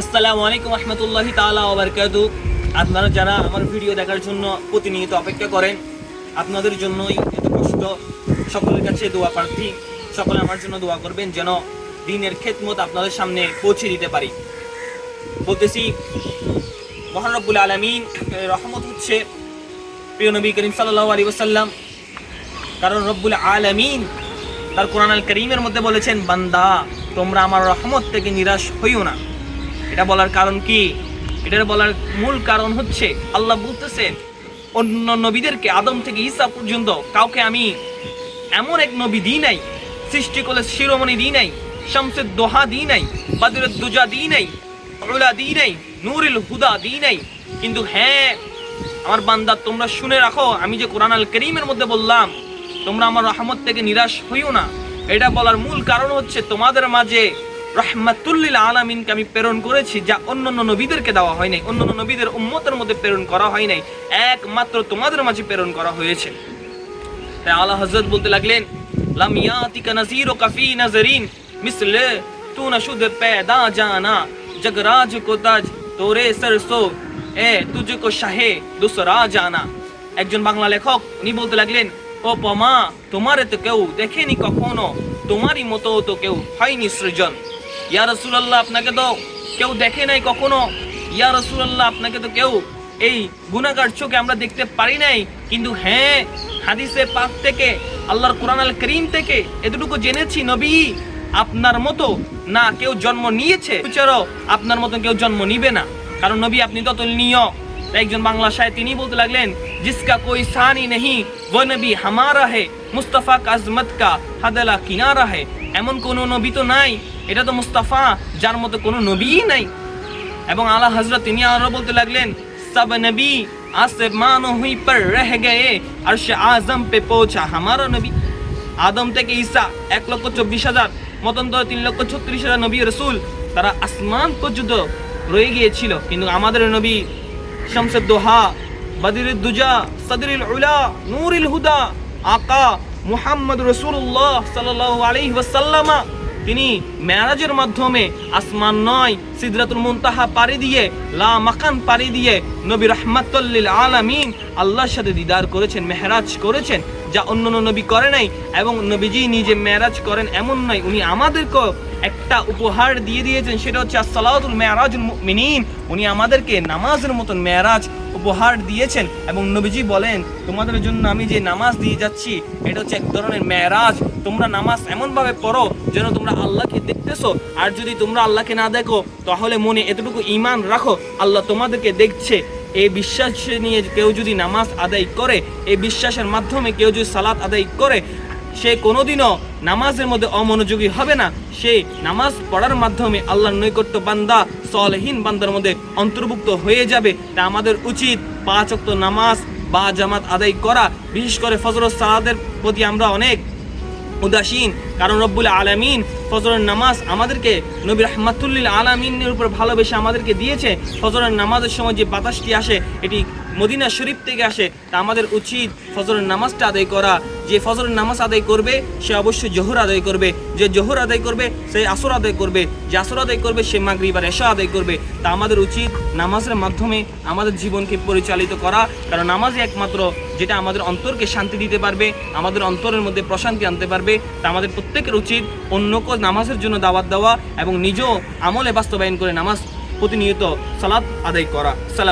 আসসালামু আলাইকুম রহমতুল্লাহ তালা ওবরকাতু আপনারা যারা আমার ভিডিও দেখার জন্য প্রতিনিয়ত অপেক্ষা করেন, আপনাদের জন্যই এত কষ্ট। সকলের কাছে দোয়া প্রার্থী। সকলে আমার জন্য দোয়া করবেন যেন দিনের খেদমত আপনাদের সামনে পৌঁছে দিতে পারি। বলতেছি মহানরবুল আলমিন রহমত হচ্ছে প্রিয় নবী করিম সাল্লাহ আলী ওসাল্লাম কারণ রব্বুল আলমিন তার কোরআন আল করিমের মধ্যে বলেছেন, বান্দা, তোমরা আমার রহমত থেকে নিরাশ হইও না। এটা বলার কারণ কি? এটার বলার মূল কারণ হচ্ছে, আল্লাহ বলতেছেন অন্য নবীদেরকে, আদম থেকে ঈসা পর্যন্ত কাউকে আমি এমন এক নবী দিই নাই সৃষ্টি করলে শিরোমণি দিই নাই, শামসের দোহা দিই নাই, বাদুরের দুজা দিই নাই, উলা দিই নাই, নূরিল হুদা দিই নাই। কিন্তু হ্যাঁ আমার বান্দা, তোমরা শুনে রাখো, আমি যে কোরআন আল করিমের মধ্যে বললাম, তোমরা আমার রহমত থেকে নিরাশ হইও না। এটা বলার মূল কারণ হচ্ছে, তোমাদের মাঝে রহমাতুল্লিল আলামিনকে আমি প্রেরণ করেছি, যা অন্য অন্য নবীদেরকে দেওয়া হয় নাই অন্য অন্য নবীদের উম্মতের মধ্যে প্রেরণ করা হয় নাই, একমাত্র তোমাদের মাঝে প্রেরণ করা হয়েছে। তাই আল্লাহ হজরত বলতে লাগলেন, লাম ইয়াতিকা নাজির ও কাফি নাজরিন মিসলে তু না শুধু পেদা জানা জগরাজ কো তাজ তোরে সরসো, এ তুজে কো শাহে দুসরা জানা। একজন বাংলা লেখক, উনি বলতে লাগলেন, ও পমা, তোমারে তো কেউ দেখেনি কখনো, তোমারই মতো তো কেউ হয়নি সৃজন। ইয়া রাসূলুল্লাহ, আপনাকে তো কেউ দেখে নাই কখনো? ইয়া রাসূলুল্লাহ, আপনাকে তো কেউ এই গুনাহগার চোখে আমরা দেখতে পারি নাই। কিন্তু হ্যাঁ হাদিসে পাক থেকে, আল্লাহর কোরআন আল করিম থেকে এতটুকু জেনেছি, নবী, আপনার মতো না কেউ জন্ম নিয়েছে। ফিউচারও আপনার মতো কেউ জন্ম নিবে না। কারণ নবী, আপনি তত নিয়। একজন বাংলা সাহেব তিনি বলতে লাগলেন, জিসকা কোই সানি নেহি वो নবী হামারা হে, মুস্তাফা কা আজমত কা হাদালা কিনারা হে। এমন কোনো নবী তো নাই। এটা তো মুস্তাফা, যার মতো কোনো নবীই নাই। এবং আলা হজরত তিনি আরও বলতে লাগলেন, সব নবী আসমান হুই পর রহ গয়ে, আরশ আজম পে পৌঁছা হামারা নবী। আদম থেকে ঈসা এক লক্ষ চব্বিশ হাজার মতন্তর তিন লক্ষ ছত্রিশ হাজার নবী রসুল। তারা আসমান পর্যন্ত রয়ে গিয়েছিল। কিন্তু আমাদের নবী শামসের দোহা বদিরুদ দুজা সদরুল উলা নূরুল হুদা, আকা, মুহাম্মদ রসুল্লাহ সাল্লাল্লাহু আলাইহি তিনি মেয়ারাজের মাধ্যমে আসমান নয়, সিদ্রাতুল মুনতাহা পাড়ি দিয়ে, লা মাকান পাড়ি দিয়ে নবী রহমাতুল্লিল আলামিন আল্লাহর সাথে দিদার করেছেন, মেহরাজ করেছেন, যা অন্য নবী করে নাই এবং নবীজি নিজে মেরাজ করেন এমন নয়, উনি আমাদেরকে একটা উপহার দিয়ে দিয়েছেন, সেটা হচ্ছে আসসালাতুল মেরাজুল মুমিনিন। উনি আমাদেরকে নামাজের মতন মেরাজ উপহার দিয়েছেন এবং নবীজি বলেন, তোমাদের জন্য আমি যে নামাজ দিয়ে যাচ্ছি, এটা হচ্ছে এক ধরনের মেরাজ তোমরা নামাজ এমনভাবে পড়ো যেন তোমরা আল্লাহকে দেখতেছো। আর যদি তোমরা আল্লাহকে না দেখো, তাহলে মনে এতটুকু ইমান রাখো, আল্লাহ তোমাদেরকে দেখছে। এই বিশ্বাস নিয়ে কেউ যদি নামাজ আদায় করে, এই বিশ্বাসের মাধ্যমে কেউ যদি সালাত আদায় করে, সে কোনোদিনও নামাজের মধ্যে অমনোযোগী হবে না। সে নামাজ পড়ার মাধ্যমে আল্লাহর নৈকট্য বান্দা, সলহীন বান্দার মধ্যে অন্তর্ভুক্ত হয়ে যাবে। তা আমাদের উচিত পাঁচ অক্ত নামাজ বা জামাত আদায় করা। বিশেষ করে ফজর সালাদের প্রতি আমরা অনেক উদাসীন। কারণ রব্বুল আলামিন ফজরের নামাজ আমাদেরকে নবী রহমাতুল্লিল আলামিনের উপর ভালোবেসে আমাদেরকে দিয়েছে। ফজরের নামাজের সময় যে বাতাসটি আসে, এটি মদিনা শরীফ থেকে আসে, তা আমাদের উচিত ফজরের নামাজটা আদায় করা। যে ফজরের নামাজ আদায় করবে, সে অবশ্যই জোহর আদায় করবে। যে জোহর আদায় করবে, সে আসর আদায় করবে। যে আসর আদায় করবে, সে মাগরিব আর এশা আদায় করবে। তা আমাদের উচিত নামাজের মাধ্যমে আমাদের জীবনকে পরিচালিত করা। কারণ নামাজই একমাত্র যেটা আমাদের অন্তরকে শান্তি দিতে পারবে, আমাদের অন্তরের মধ্যে প্রশান্তি আনতে পারবে। তা আমাদের প্রত্যেকের উচিত অন্যকে নামাজের জন্য দাওয়াত দেওয়া এবং নিজেও আমলে বাস্তবায়ন করে নামাজ প্রতিনিয়ত সালাত আদায় করা। সালাম।